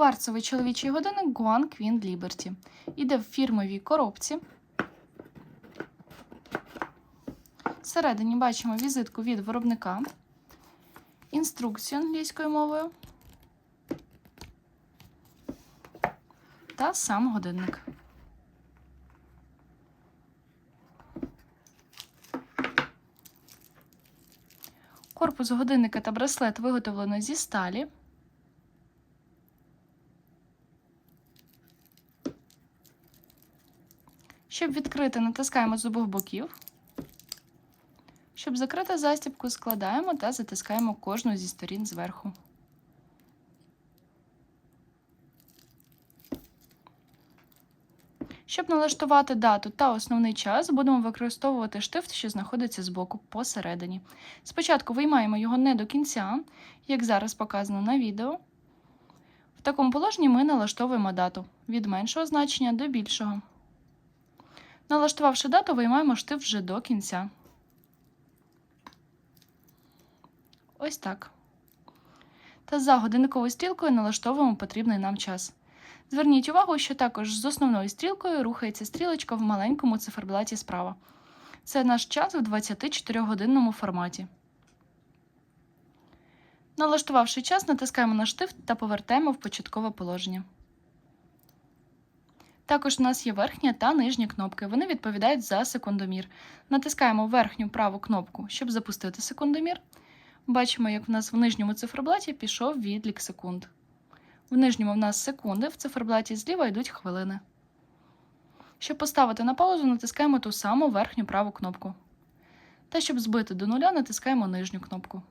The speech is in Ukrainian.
Кварцевий чоловічий годинник Guan Queen Liberty. Іде в фірмовій коробці. Всередині бачимо візитку від виробника, інструкцію англійською мовою та сам годинник. Корпус годинника та браслет виготовлено зі сталі. Щоб відкрити, натискаємо з обох боків. Щоб закрити застібку, складаємо та затискаємо кожну зі сторін зверху. Щоб налаштувати дату та основний час, будемо використовувати штифт, що знаходиться збоку посередині. Спочатку виймаємо його не до кінця, як зараз показано на відео. В такому положенні ми налаштовуємо дату від меншого значення до більшого. Налаштувавши дату, виймаємо штифт вже до кінця. Ось так. Та за годинниковою стрілкою налаштовуємо потрібний нам час. Зверніть увагу, що також з основною стрілкою рухається стрілочка в маленькому циферблаті справа. Це наш час в 24-годинному форматі. Налаштувавши час, натискаємо на штифт та повертаємо в початкове положення. Також у нас є верхня та нижня кнопки. Вони відповідають за секундомір. Натискаємо верхню праву кнопку, щоб запустити секундомір. Бачимо, як в нас в нижньому циферблаті пішов відлік секунд. В нижньому в нас секунди, в циферблаті зліва йдуть хвилини. Щоб поставити на паузу, натискаємо ту саму верхню праву кнопку. Та щоб збити до нуля, натискаємо нижню кнопку.